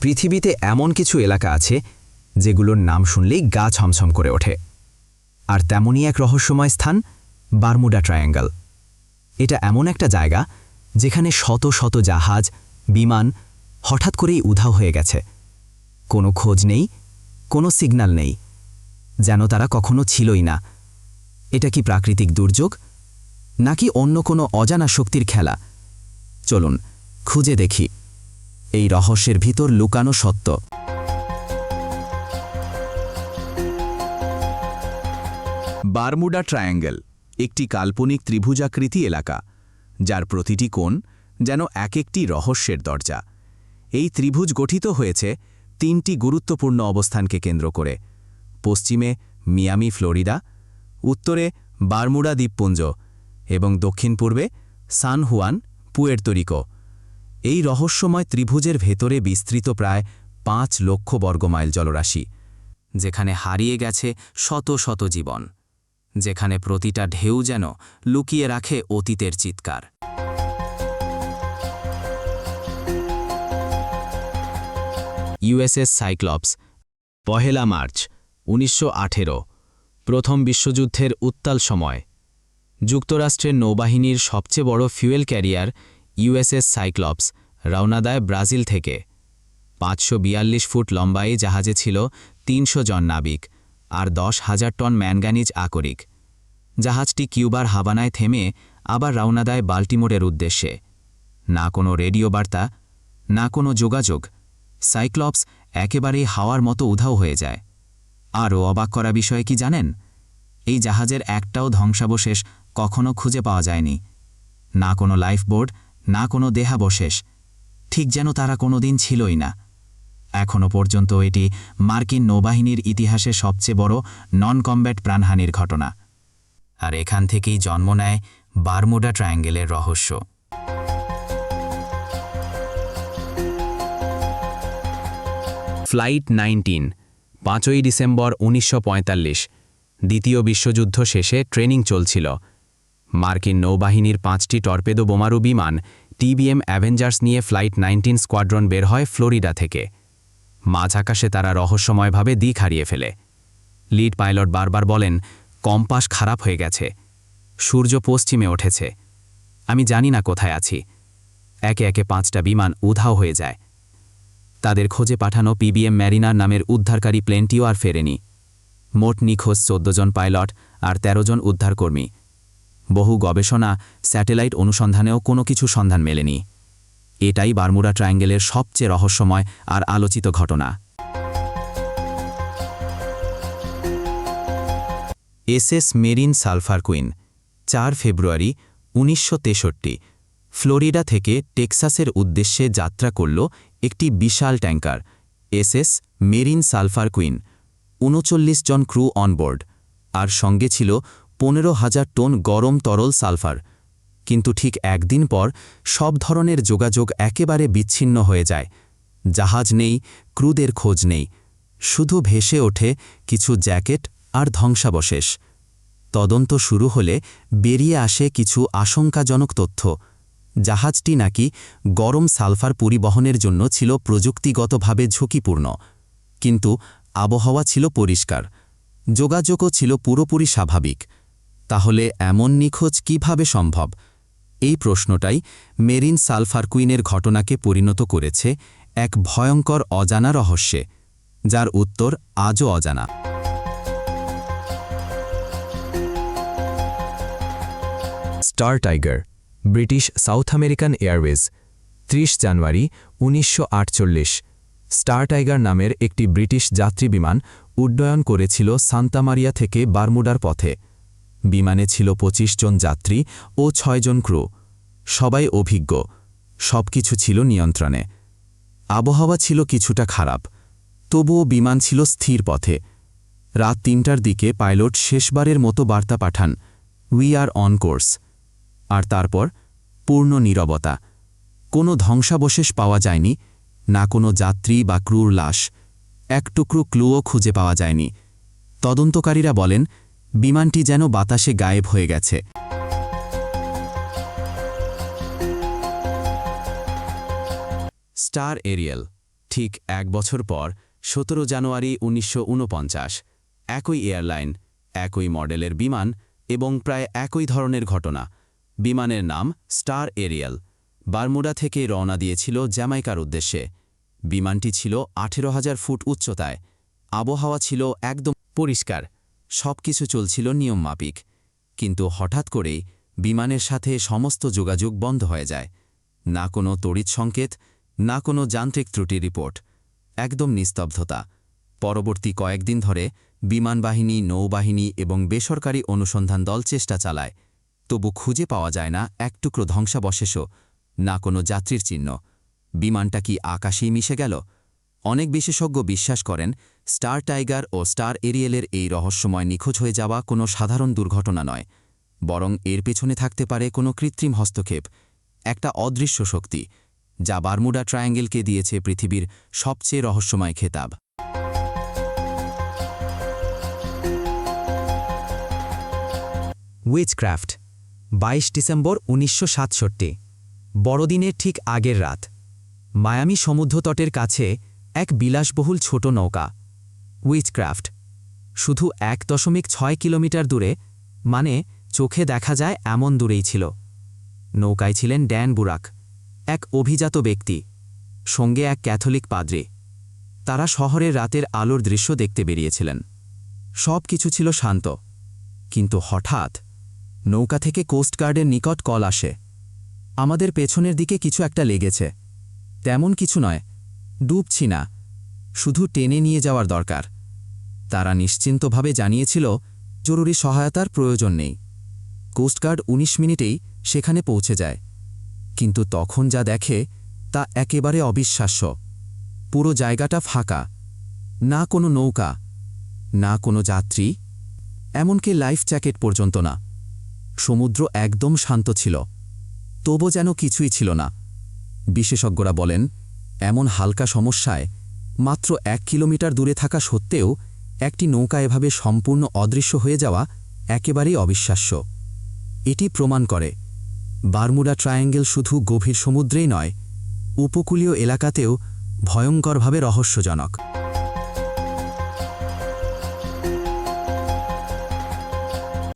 পৃথিবীতে এমন কিছু এলাকা আছে যেগুলোর নাম শুনলেই গা ছমছম করে ওঠে। আর তেমনই এক রহস্যময় স্থান, বারমুডা ট্রায়াঙ্গল। এটা এমন একটা জায়গা যেখানে শত শত জাহাজ, বিমান হঠাৎ করেই উধাও হয়ে গেছে। কোনো খোঁজ নেই, কোনো সিগন্যাল নেই, যেন তারা কখনো ছিলই না। এটা কি প্রাকৃতিক দুর্যোগ, নাকি অন্য কোনো অজানা শক্তির খেলা? চলুন, খুঁজে দেখি। এই রহস্যের ভিতর লুকানো সত্য। বারমুডা ট্রায়াঙ্গেল, একটি কাল্পনিক ত্রিভুজাকৃতি এলাকা, যার প্রতিটি কোণ যেন এক একটি রহস্যের দরজা। এই ত্রিভুজ গঠিত হয়েছে তিনটি গুরুত্বপূর্ণ অবস্থানকে কেন্দ্র করে। পশ্চিমে মিয়ামি, ফ্লোরিডা, উত্তরে বারমুডা দ্বীপপুঞ্জ এবং দক্ষিণ পূর্বে সান হুয়ান পুয়ের্তরিকো এই রহস্যময় ত্রিভুজের ভেতরে বিস্তৃত প্রায় পাঁচ লক্ষ বর্গমাইল জলরাশি, যেখানে হারিয়ে গেছে শত শত জীবন, যেখানে প্রতিটা ঢেউ যেন লুকিয়ে রাখে অতীতের চিৎকার। ইউএসএস সাইক্লপস, পহেলা মার্চ, উনিশশো আঠেরো, প্রথম বিশ্বযুদ্ধের উত্তাল সময়। যুক্তরাষ্ট্রের নৌবাহিনীর সবচেয়ে বড় ফিউয়েল ক্যারিয়ার ইউএসএস সাইক্লপস রওনা দেয় ব্রাজিল থেকে। পাঁচশো বিয়াল্লিশ ফুট লম্বাই জাহাজে ছিল তিনশো জন নাবিক আর দশ হাজার টন ম্যানগানিজ আকরিক। জাহাজটি কিউবার হাবানায় থেমে আবার রওনা দেয় বাল্টিমোরের উদ্দেশ্যে। না কোনো রেডিও বার্তা, না কোনো যোগাযোগ, সাইক্লপস একেবারেই হাওয়ার মতো উধাও হয়ে যায়। আরও অবাক করা বিষয়ে কি জানেন? এই জাহাজের একটাও ধ্বংসাবশেষ কখনো খুঁজে পাওয়া যায়নি। না কোনো লাইফবোর্ড না কোনো দেহাবশেষ, ঠিক যেন তারা কোনো দিন ছিলই না। এখনও পর্যন্ত এটি মার্কিন নৌবাহিনীর ইতিহাসে সবচেয়ে বড় নন কম্ব্যাট প্রাণহানির ঘটনা। আর এখান থেকেই জন্ম নেয় বারমুডা ট্রায়াঙ্গেলের রহস্য। ফ্লাইট নাইনটিন, পাঁচই ডিসেম্বর উনিশশো পঁয়তাল্লিশ, দ্বিতীয় বিশ্বযুদ্ধ শেষে ট্রেনিং চলছিল। মার্কিন নৌবাহিনীর পাঁচটি টর্পেদো বোমারু বিমান টিবিএম অ্যাভেঞ্জার্স নিয়ে ফ্লাইট নাইনটিন স্কোয়াড্রন বের হয় ফ্লোরিডা থেকে। মাঝ আকাশে তারা রহস্যময়ভাবে দিক হারিয়ে ফেলে। লিড পাইলট বারবার বলেন, কম্পাস খারাপ হয়ে গেছে। সূর্য পশ্চিমে উঠেছে। আমি জানি না কোথায় আছি। একে একে পাঁচটা বিমান উধাও হয়ে যায়। তাদের খোঁজে পাঠানো পিবিএম ম্যারিনার নামের উদ্ধারকারী প্লেনটিও আর ফেরেনি। মোট নিখোঁজ চোদ্দ জন পাইলট আর ১৩ জন উদ্ধারকর্মী। বহু গবেষণা, স্যাটেলাইট অনুসন্ধানেও কোনো কিছু সন্ধান মেলেনি। এটাই বারমুডা ট্রায়াঙ্গেলের সবচেয়ে রহস্যময় আর আলোচিত ঘটনা। এসএস মেরিন সালফার কুইন, চার ফেব্রুয়ারি উনিশশো তেষট্টি, ফ্লোরিডা থেকে টেক্সাসের উদ্দেশ্যে যাত্রা করল একটি বিশাল tanker, SS Marine Sulphur Queen, উনচল্লিশ জন ক্রু অনবোর্ড, আর সঙ্গে ছিল পনেরো হাজার টন গরম তরল সালফার। কিন্তু ঠিক একদিন পর সব ধরনের যোগাযোগ একেবারে বিচ্ছিন্ন হয়ে যায়। জাহাজ নেই, ক্রুদের খোঁজ নেই। শুধু ভেসে ওঠে কিছু জ্যাকেট আর ধ্বংসাবশেষ। তদন্ত শুরু হলে বেরিয়ে আসে কিছু আশঙ্কাজনক তথ্য। জাহাজটি নাকি গরম সালফার পরিবহনের জন্য ছিল প্রযুক্তিগতভাবে ঝুঁকিপূর্ণ। কিন্তু আবহাওয়া ছিল পরিষ্কার। যোগাযোগও ছিল পুরোপুরি স্বাভাবিক। তাহলে এমন নিখোঁজ কীভাবে সম্ভব? এই প্রশ্নটাই মেরিন সালফারকুইনের ঘটনাকে পরিণত করেছে এক ভয়ঙ্কর অজানা রহস্যে, যার উত্তর আজও অজানা। Star Tiger, British South American Airways, ত্রিশ জানুয়ারি উনিশশো আটচল্লিশ। স্টার টাইগার নামের একটি ব্রিটিশ যাত্রী বিমান উড্ডয়ন করেছিল সান্তামারিয়া থেকে বারমুডার পথে। বিমানে ছিল ২৫ জন যাত্রী ও ছয়জন ক্রু। সবাই অভিজ্ঞ। সবকিছু ছিল নিয়ন্ত্রণে। আবহাওয়া ছিল কিছুটা খারাপ। তবুও বিমান ছিল স্থির পথে। রাত তিনটার দিকে পাইলট শেষবারের মতো বার্তা পাঠান উই আর অন কোর্স আর তারপর, পূর্ণ নীরবতা। কোনো ধ্বংসাবশেষ পাওয়া যায়নি, না কোনো যাত্রী বা ক্রুর লাশ। এক টুকরো ক্লুও খুঁজে পাওয়া যায়নি। তদন্তকারীরা বলেন বিমানটি যেন বাতাসে গায়েব হয়ে গেছে। স্টার এরিয়েল, ঠিক এক বছর পর, সতেরো জানুয়ারি উনিশশো ঊনপঞ্চাশ একই এয়ারলাইন, একই মডেলের বিমান এবং প্রায় একই ধরনের ঘটনা। বিমানের নাম স্টার এরিয়াল। বারমুডা থেকে রওনা দিয়েছিল জ্যামাইকার উদ্দেশ্যে। বিমানটি ছিল আঠেরো হাজার ফুট উচ্চতায়। আবহাওয়া ছিল একদম পরিষ্কার। সব কিছু চলছিল নিয়মমাফিক। কিন্তু হঠাৎ করেই বিমানের সাথে সমস্ত যোগাযোগ বন্ধ হয়ে যায়। না কোনো তড়িৎ সংকেত, না কোনো যান্ত্রিক ত্রুটি রিপোর্ট। একদম নিস্তব্ধতা। পরবর্তী কয়েকদিন ধরে বিমানবাহিনী, নৌবাহিনী এবং বেসরকারি অনুসন্ধান দল চেষ্টা চালায়। তবু খুঁজে পাওয়া যায় না এক টুকরো ধ্বংসাবশেষও, না কোনো যাত্রীর চিহ্ন। বিমানটা কি আকাশেই মিশে গেল? অনেক বিশেষজ্ঞ বিশ্বাস করেন, স্টার টাইগার ও স্টার এরিয়েলের এই রহস্যময় নিখোঁজ হয়ে যাওয়া কোনো সাধারণ দুর্ঘটনা নয়, বরং এর পেছনে থাকতে পারে কোনো কৃত্রিম হস্তক্ষেপ, একটা অদৃশ্য শক্তি, যা বারমুডা ট্রায়াঙ্গেলকে দিয়েছে পৃথিবীর সবচেয়ে রহস্যময় খেতাব। উইচক্রাফট, বাইশ ডিসেম্বর উনিশশো সাতষট্টি, বড়দিনের ঠিক আগের রাত, মায়ামি সমুদ্রতটের কাছে এক বিলাসবহুল ছোট নৌকা উইচক্রাফট শুধু এক দশমিক ছয় কিলোমিটার দূরে মানে চোখে দেখা যায় এমন দূরেই ছিল। নৌকায় ছিলেন ড্যান বুরাক, এক অভিজাত ব্যক্তি, সঙ্গে এক ক্যাথলিক পাদ্রী। তারা শহরের রাতের আলোর দৃশ্য দেখতে বেরিয়েছিলেন। সব কিছু ছিল শান্ত, কিন্তু হঠাৎ নৌকা থেকে কোস্টগার্ডের নিকট কল আসে। আমাদের পেছনের দিকে কিছু একটা লেগেছে। তেমন কিছু নয় ডুবছি না। শুধু টেনে নিয়ে যাওয়ার দরকার। তারা নিশ্চিন্তভাবে জানিয়েছিল, জরুরি সহায়তার প্রয়োজন নেই। কোস্টগার্ড ১৯ মিনিটেই সেখানে পৌঁছে যায়। কিন্তু তখন যা দেখে, তা একেবারে অবিশ্বাস্য। পুরো জায়গাটা ফাঁকা। না কোনো নৌকা, না কোনো যাত্রী, এমনকি লাইফ জ্যাকেট পর্যন্ত না। সমুদ্র একদম শান্ত ছিল। তবু যেন কিছুই ছিল না। বিশেষজ্ঞরা বলেন এমন হালকা সমস্যায় মাত্র এক কিলোমিটার দূরে থাকা সত্ত্বেও একটি নৌকা এভাবে সম্পূর্ণ অদৃশ্য হয়ে যাওয়া একেবারেই অবিশ্বাস্য। এটি প্রমাণ করে, বারমুডা ট্রায়াঙ্গেল শুধু গভীর সমুদ্রেই নয়, উপকূলীয় এলাকাতেও ভয়ঙ্করভাবে রহস্যজনক।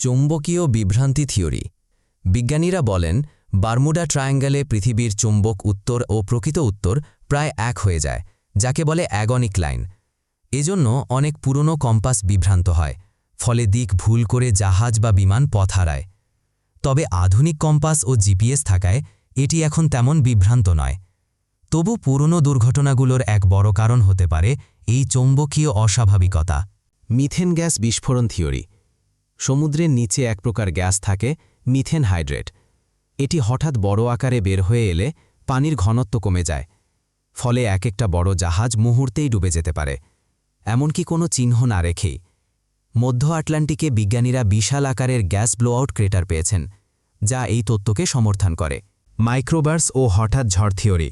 চৌম্বকীয় বিভ্রান্তি থিওরি। বিজ্ঞানীরা বলেন, বারমুডা ট্রায়াঙ্গেলে পৃথিবীর চুম্বক উত্তর ও প্রকৃত উত্তর প্রায় এক হয়ে যায়, যাকে বলে অ্যাগনিক লাইন। এজন্য অনেক পুরনো কম্পাস বিভ্রান্ত হয়, ফলে দিক ভুল করে জাহাজ বা বিমান পথ হারায়। তবে আধুনিক কম্পাস ও জিপিএস থাকায় এটি এখন তেমন বিভ্রান্ত নয়। তবু পুরনো দুর্ঘটনাগুলোর এক বড় কারণ হতে পারে এই চৌম্বকীয় অস্বাভাবিকতা। মিথেন গ্যাস বিস্ফোরণ থিওরি। সমুদ্রের নিচে এক প্রকার গ্যাস থাকে, মিথেন হাইড্রেট। এটি হঠাৎ বড় আকারে বের হয়ে এলে পানির ঘনত্ব কমে যায় ফলে এক একটা বড় জাহাজ মুহূর্তেই ডুবে যেতে পারে। এমনকি কোনো চিহ্ন না রেখেই। মধ্য আটলান্টিকে বিজ্ঞানীরা বিশাল আকারের গ্যাস ব্লোআউট ক্রেটার পেয়েছেন, যা এই তত্ত্বকে সমর্থন করে। মাইক্রোবার্স ও হঠাৎ ঝড় থিওরি।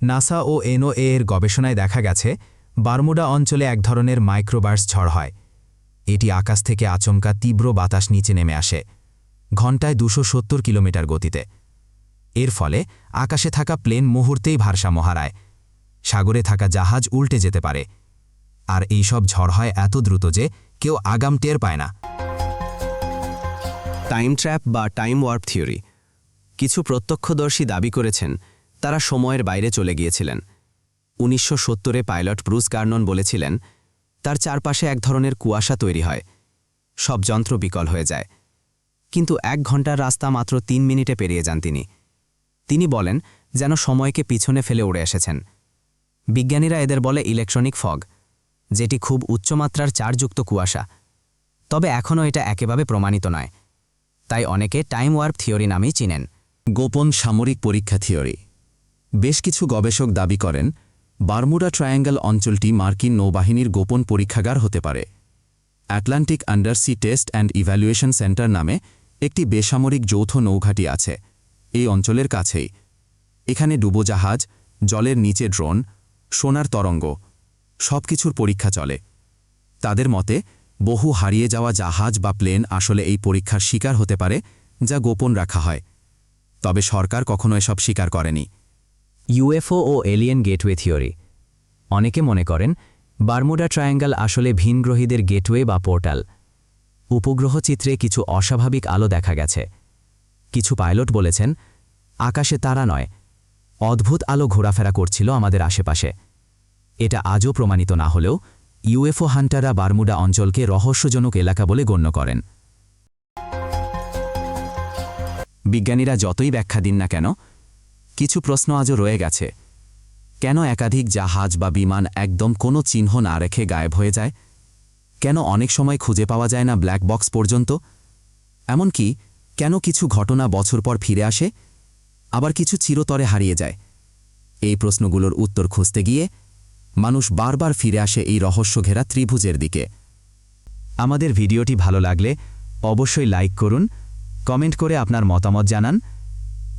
নাসা ও এনওএ এর গবেষণায় দেখা গেছে, বারমুডা অঞ্চলে এক ধরনের মাইক্রোবার্স ঝড় হয়। এটি আকাশ থেকে আচমকা তীব্র বাতাস নিচে নেমে আসে, ঘণ্টায় দুশো কিলোমিটার গতিতে। এর ফলে আকাশে থাকা প্লেন মুহূর্তেই ভারসাম্য হারায়। সাগরে থাকা জাহাজ উল্টে যেতে পারে। আর এই সব ঝড় হয় এত দ্রুত যে কেউ আগাম টের পায় না। টাইম ট্র্যাপ বা টাইম ওয়ার্প থিওরি। কিছু প্রত্যক্ষদর্শী দাবি করেছেন, তারা সময়ের বাইরে চলে গিয়েছিলেন। উনিশশো সত্তরে পাইলট ব্রুস কার্নন বলেছিলেন, তার চারপাশে এক ধরনের কুয়াশা তৈরি হয়। সব যন্ত্র বিকল হয়ে যায়। কিন্তু এক ঘণ্টার রাস্তা মাত্র তিন মিনিটে পেরিয়ে যান তিনি। তিনি বলেন, যেন সময়কে পিছনে ফেলে উড়ে এসেছেন। বিজ্ঞানীরা এদের বলে ইলেকট্রনিক ফগ, যেটি খুব উচ্চমাত্রার চারযুক্ত কুয়াশা। তবে এখনও এটা একেবারে প্রমাণিত নয়। তাই অনেকে টাইম ওয়ার্প থিওরি নামেই চিনেন। গোপন সামরিক পরীক্ষা থিওরি। বেশ কিছু গবেষক দাবি করেন, বারমুডা ট্রায়াঙ্গেল অঞ্চলটি মার্কিন নৌবাহিনীর গোপন পরীক্ষাগার হতে পারে। Atlantic Undersea Test and Evaluation Center নামে একটি বেসামরিক যৌথ নৌঘাটি আছে। এই অঞ্চলের কাছেই। এখানে ডুবোজাহাজ, জলের নিচে ড্রোন সোনার তরঙ্গ সব কিছুর পরীক্ষা চলে। তাদের মতে, বহু হারিয়ে যাওয়া জাহাজ বা প্লেন আসলে এই পরীক্ষার শিকার হতে পারে, যা গোপন রাখা হয়। তবে সরকার কখনো এসব স্বীকার করেনি। ইউএফও ও এলিয়েন গেটওয়ে থিওরি। অনেকে মনে করেন, বারমুডা ট্রায়াঙ্গেল আসলে ভিনগ্রহীদের গেটওয়ে বা পোর্টাল। উপগ্রহ চিত্রে কিছু অস্বাভাবিক আলো দেখা গেছে। কিছু পাইলট বলেছেন, আকাশে তারা নয় অদ্ভুত আলো ঘোরাফেরা করছিল আমাদের আশেপাশে। এটা আজও প্রমাণিত না হলেও ইউএফও হান্টাররা বারমুডা অঞ্চলকে রহস্যজনক এলাকা বলে গণ্য করেন। বিজ্ঞানীরা যতই ব্যাখ্যা দিন না কেন, কিছু প্রশ্ন আজও রয়ে গেছে। কেন একাধিক জাহাজ বা বিমান একদম কোনো চিহ্ন না রেখে গায়েব হয়ে যায়? কেন অনেক সময় খুঁজে পাওয়া যায় না ব্ল্যাক বক্স পর্যন্ত? এমনকি কেন কিছু ঘটনা বছর পর ফিরে আসে? আবার কিছু চিরতরে হারিয়ে যায়। এই প্রশ্নগুলোর উত্তর খুঁজতে গিয়ে মানুষ বারবার ফিরে আসে এই রহস্য ঘেরা ত্রিভুজের দিকে। আমাদের ভিডিওটি ভালো লাগলে অবশ্যই লাইক করুন, কমেন্ট করে আপনার মতামত জানান,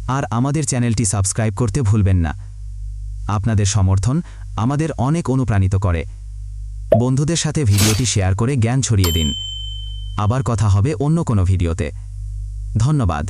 আর আমাদের চ্যানেলটি সাবস্ক্রাইব করতে ভুলবেন না। আপনাদের সমর্থন আমাদের অনেক অনুপ্রাণিত করে। বন্ধুদের সাথে ভিডিওটি শেয়ার করে জ্ঞান ছড়িয়ে দিন। আবার কথা হবে অন্য কোনো ভিডিওতে। ধন্যবাদ।